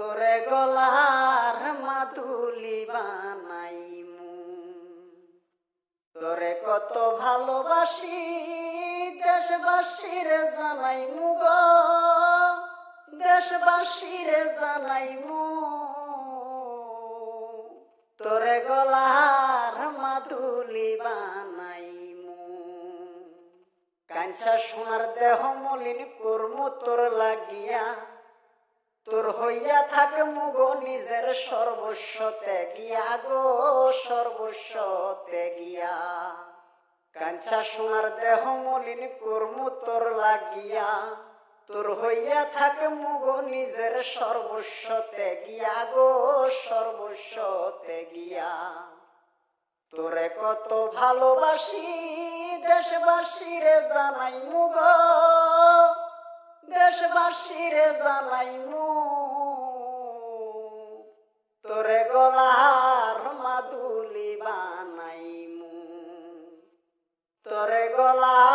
তোরে গলার মাদুলি বানাইমু। তোরে কত ভালোবাসি, দেশবাসীর জানাইমু গো। দেশবাসীর জানাইমু। তোরে গলার মাদুলি বানাইমু। কাঞ্চা সোনার দেহ মলিন কর্ম, তোর লাগিয়া তোর হইয়া থাক মুগ নিজের সর্বস্ব ত্যাগিয়া গো, সর্বস্ব ত্যাগিয়া। কাঞ্চা সোনার দেহ মলিন কর্ম তোর লাগিয়া। তোর হইয়া থাক মুগ নিজের সর্বস্ব ত্যাগিয়া গো, সর্বস্ব ত্যাগিয়া। তোরে কত ভালোবাসি, দেশবাসীর জানাই মুগ। দেশবাসীর জ্বালাইমু। তোরে গলার মাদুলি বানাইমু। তোরে গলা